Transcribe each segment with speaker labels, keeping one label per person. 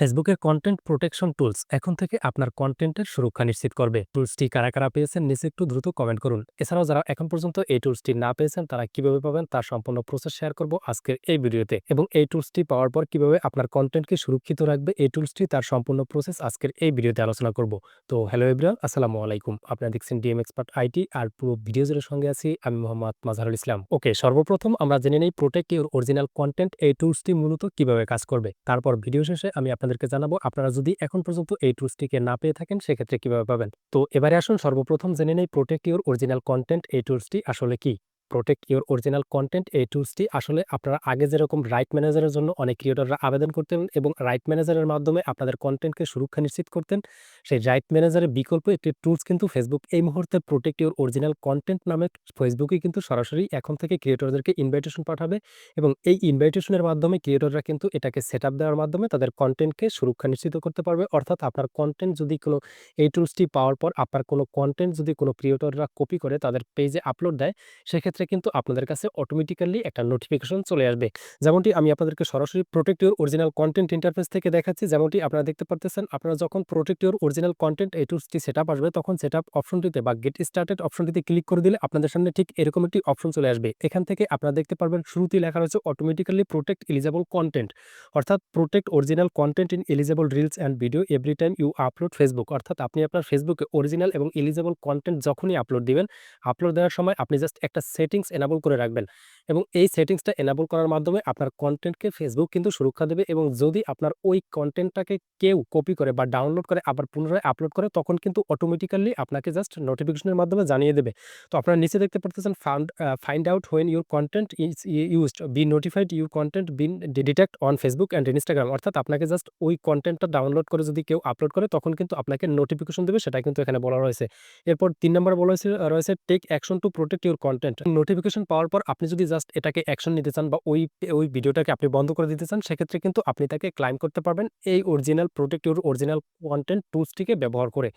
Speaker 1: ফেসবুকের content protection tools এখন থেকে আপনার কন্টেন্টের সুরক্ষা নিশ্চিত করবে। টুলসটি কারা কারা পেয়েছেন নিচে একটু দ্রুত কমেন্ট করুন। এছাড়াও যারা এখন পর্যন্ত এই টুলসটি না পেয়েছেন, তারা কীভাবে পাবেন তার সম্পূর্ণ প্রসেস শেয়ার করব আজকের এই ভিডিওতে। এবং এই টুলসটি পাওয়ার পর কীভাবে আপনার কন্টেন্টকে সুরক্ষিত রাখবে, এই টুলসটি তার সম্পূর্ণ প্রসেস আজকের এই ভিডিওতে আলোচনা করব। তো হ্যালো এভরিওয়ান আসসালামু আলাইকুম। আপনারা দেখছেন ডিএম এক্সপার্ট আইটি আর পুরো ভিডিও জুড়ে সঙ্গে আছি আমি মোহাম্মদ মাজহারুল ইসলাম। ওকে, সর্বপ্রথম আমরা জেনে নেই প্রোটেক্ট ইউর অরিজিনাল কন্টেন্ট এই টুলসটি মূলত কীভাবে কাজ করবে। তারপর ভিডিও শেষে আমি আপনাদেরকে জানাব। আপনারা যদি এখন পর্যন্ত এই টুলসটিকে না পেয়ে থাকেন, সেক্ষেত্রে কীভাবে পাবেন? তো এবারে আসুন, সর্বপ্রথম জেনে নেই প্রোটেক্ট ইউর অরিজিনাল কন্টেন্ট এই টুলসটি আসলে কি? প্রোটেক্ট ইউর অরিজিনাল কন্টেন্ট এই টুলসটি আসলে আপনারা আগে যেরকম রাইট ম্যানেজারের জন্য অনেক ক্রিয়েটররা আবেদন করতেন এবং রাইট ম্যানেজারের মাধ্যমে আপনাদের কন্টেন্টকে সুরক্ষা নিশ্চিত করতেন, সেই রাইট ম্যানেজারের বিকল্প একটি টুলস কিন্তু ফেসবুক এই মুহূর্তে প্রোটেক্ট ইউর অরিজিনাল কন্টেন্ট নামে ফেসবুকে কিন্তু সরাসরি এখন থেকে ক্রিয়েটরদেরকে ইনভাইটেশন পাঠাবে এবং এই ইনভাইটেশনের মাধ্যমে ক্রিয়েটররা কিন্তু এটাকে সেট আপ দেওয়ার মাধ্যমে তাদের কন্টেন্টকে সুরক্ষা নিশ্চিত করতে পারবে। অর্থাৎ আপনার কন্টেন্ট যদি কোনো এই টুলসটি পাওয়ার পর আপনার কোনো কন্টেন্ট যদি কোনো ক্রিয়েটররা কপি করে তাদের পেজে আপলোড দেয়, সেক্ষেত্রে কিন্তু আপনাদের কাছে অটোমেটিক্যালি একটা নোটিফিকেশন চলে আসবে। যেমনটি আমি আপনাদেরকে সরাসরি protect your original content interface থেকে দেখাচ্ছি, যেমনটি আপনারা দেখতে পারতেছেন, আপনারা যখন প্রোটেক্ট ইউর অরিজিনাল কন্টেন্ট এই টুলসটি সেট আপ আসবে, তখন সেট আপ অপশনটিতে বা গেট স্টার্টেড অপশনটিতে ক্লিক করে দিলে আপনাদের সামনে ঠিক এরকম একটি অপশন চলে আসবে। এখান থেকে আপনারা দেখতে পারবেন, শুরুতেই লেখা রয়েছে অটোমেটিক্যালি প্রোটেক্ট এলিজেবল কন্টেন্ট অর্থাৎ protect original content in eligible reels and video every time you upload Facebook অর্থাৎ আপনি আপনার ফেসবুকে অরিজিনাল এবং এলিজেবল কন্টেন্ট যখনই আপলোড দিবেন আপলোড দেওয়ার সময় আপনি জাস্ট একটা সেটিংস এনাবল করে রাখবেন। এবং এই সেটিংসটা এনাবল করার মাধ্যমে আপনার কন্টেন্টকে ফেসবুক কিন্তু সুরক্ষা দেবে এবং যদি আপনার ওই কন্টেন্টটাকে কেউ কপি করে বা ডাউনলোড করে আবার পুনরায় আপলোড করে, তখন কিন্তু অটোমেটিক্যালি আপনাকে জাস্ট নোটিফিকেশনের মাধ্যমে জানিয়ে দেবে। তো আপনারা নিচে দেখতে পারতেছেন found find out when your content is used be notified your content been detect on Facebook and Instagram অর্থাৎ আপনাকে জাস্ট ওই কন্টেন্টটা ডাউনলোড করে যদি কেউ আপলোড করে, তখন কিন্তু আপনাকে নোটিফিকেশন দেবে, সেটা কিন্তু এখানে বলা রয়েছে। এরপর তিন নম্বর বলা হয়েছে, রয়েছে take action to protect your content notification পাওয়ার পর আপনি যদি জাস্ট এটাকে অ্যাকশন নিতে চান বা ওই ওই ভিডিওটাকে আপনি বন্ধ করে দিতে চান, সেক্ষেত্রে কিন্তু আপনি তাকে ক্লাইম করতে পারবেন এই original protect your original content টুলসটিকে ব্যবহার করে।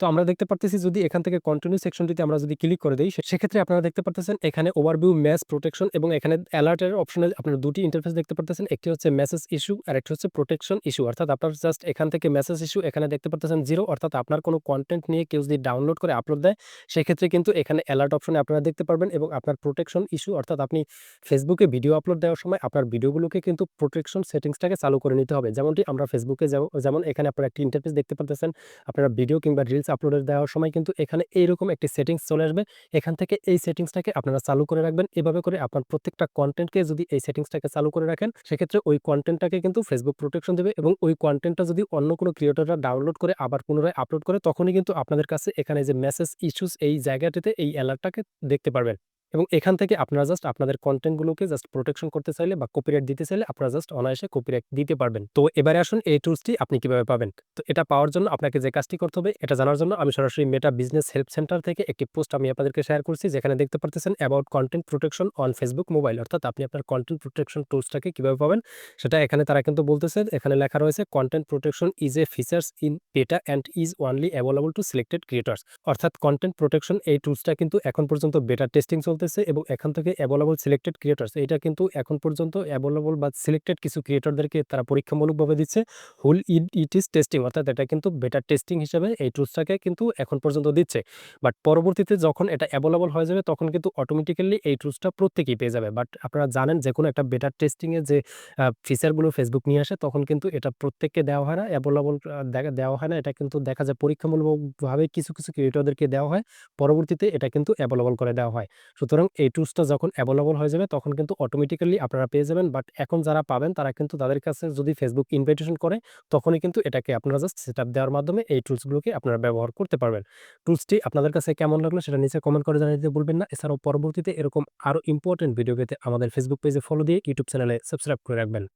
Speaker 1: তো আমরা দেখতে পারতেছি যদি এখান থেকে কন্টিনিউ সেকশনটিতে আমরা যদি ক্লিক করে দিই সেক্ষেত্রে আপনারা দেখতে পারতেছেন এখানে ওভারভিউ ম্যাস প্রোটেকশন এবং এখানে অ্যালার্টের অপশনে আপনারা দুটি ইন্টারফেস দেখতে পারতেছেন, একটি হচ্ছে মেসেজ ইস্যু আর একটি হচ্ছে প্রোটেকশন ইস্যু অর্থাৎ আপনার জাস্ট এখান থেকে মেসেজ ইস্যু এখানে দেখতে পারতেছেন জিরো অর্থাৎ আপনার কোনো কন্টেন্ট নিয়ে কেউ যদি ডাউনলোড করে আপলোড দেয়, সেক্ষেত্রে কিন্তু এখানে অ্যালার্ট অপশনে আপনারা দেখতে পারবেন এবং প্রোটেকশন ইস্যু অর্থাৎ আপনি ফেসবুকে ভিডিও আপলোড দেওয়ার সময় আপনার ভিডিওগুলোকে কিন্তু প্রোটেকশন সেটিংসটাকে চালু করে নিতে হবে। যেমনটি আমরা ফেসবুকে যেমন এখানে আপনারা একটি ইন্টারফেস দেখতে পাচ্ছেন আপনারা ভিডিও কিংবা রিলস আপলোডের দেওয়ার সময় কিন্তু এখানে এইরকম একটি সেটিংস চলে আসবে। এখান থেকে এই সেটিংসটাকে আপনারা চালু করে রাখবেন। এভাবে করে আপনার প্রত্যেকটা কন্টেন্টকে যদি এই সেটিংসটাকে চালু করে রাখেন, সেক্ষেত্রে ওই কন্টেন্টটাকে কিন্তু ফেসবুক প্রোটেকশন দেবে এবং ওই কন্টেন্টটা যদি অন্য কোনো ক্রিয়েটররা ডাউনলোড করে আবার পুনরায় আপলোড করে, তখনই কিন্তু আপনাদের কাছে এখানে যে মেসেজ ইস্যুস এই জায়গাটিতে এই অ্যালার্টটাকে দেখতে পারবেন। এবং এখান থেকে আপনারা জাস্ট আপনাদের কন্টেন্টগুলোকে জাস্ট প্রোটেকশন করতে চাইলে বা কপিরাইট দিতে চাইলে আপনারা জাস্ট অনায়াসে কপিরাইট দিতে পারবেন। তো এবারে আসুন এই টুলসটি আপনি কীভাবে পাবেন? তো এটা পাওয়ার জন্য আপনাকে যে কাজটি করতে হবে, এটা জানার জন্য আমি সরাসরি মেটা বিজনেস হেল্প সেন্টার থেকে একটি পোস্ট আমি আপনাদেরকে শেয়ার করছি, যেখানে দেখতে পারতেছেন about content protection on Facebook mobile অর্থাৎ আপনি আপনার কন্টেন্ট প্রোটেকশন টুলসটাকে কীভাবে পাবেন, সেটা এখানে তারা কিন্তু বলতেছে, এখানে লেখা রয়েছে content protection is a features in beta and is only available to selected creators অর্থাৎ কন্টেন্ট প্রোটেকশন এই টুলসটা কিন্তু এখন পর্যন্ত বেটা টেস্টিং চলতেছে এবং এখন থেকে অ্যাভেলেবল সিলেক্টেড ক্রিয়েটার্স এটা কিন্তু এখন পর্যন্ত অ্যাভেলেবল বা সিলেক্টেড কিছু ক্রিয়েটরদেরকে তারা পরীক্ষামূলকভাবে দিচ্ছে। হুল ইট ইট ইজ টেস্টিং অর্থাৎ এটা কিন্তু বেটার টেস্টিং হিসেবে এই টুলসটাকে কিন্তু এখন পর্যন্ত দিচ্ছে। বাট পরবর্তীতে যখন এটা অ্যাভেলেবল হয়ে যাবে, তখন কিন্তু অটোমেটিক্যালি এই টুলসটা প্রত্যেকেই পেয়ে যাবে। বাট আপনারা জানেন যে কোনো একটা বেটার টেস্টিংয়ে যে ফিচারগুলো ফেসবুক নিয়ে আসে, তখন কিন্তু এটা প্রত্যেককে দেওয়া হয় না অ্যাভেলেবল দেখা, দেওয়া হয় না। এটা কিন্তু দেখা যায় পরীক্ষামূলকভাবে কিছু কিছু ক্রিয়েটরদেরকে দেওয়া হয়, পরবর্তীতে এটা কিন্তু অ্যাভেলেবল করে দেওয়া হয়। সুতরাং এই টুলসটা যখন অ্যাভেলেবল হয়ে যাবে, তখন কিন্তু অটোমেটিক্যালি আপনারা পেয়ে যাবেন। বাট এখন যারা পাবেন, তারা কিন্তু তাদের কাছে যদি ফেসবুক ইনভাইটেশন করে, তখনই কিন্তু এটাকে আপনারা জাস্ট সেট দেওয়ার মাধ্যমে এই টুলসগুলোকে আপনারা ব্যবহার করতে পারবেন। টুলসটি আপনাদের কাছে কেমন লাগল সেটা নিচে কমেন্ট করে জানিয়ে দিতে বলবেন না। এছাড়াও পরবর্তীতে এরকম আরও ইম্পর্টেন্ট ভিডিও পেতে আমাদের ফেসবুক পেজে ফলো দিয়ে ইউটিউব চ্যানেলে সাবস্ক্রাইব করে রাখবেন।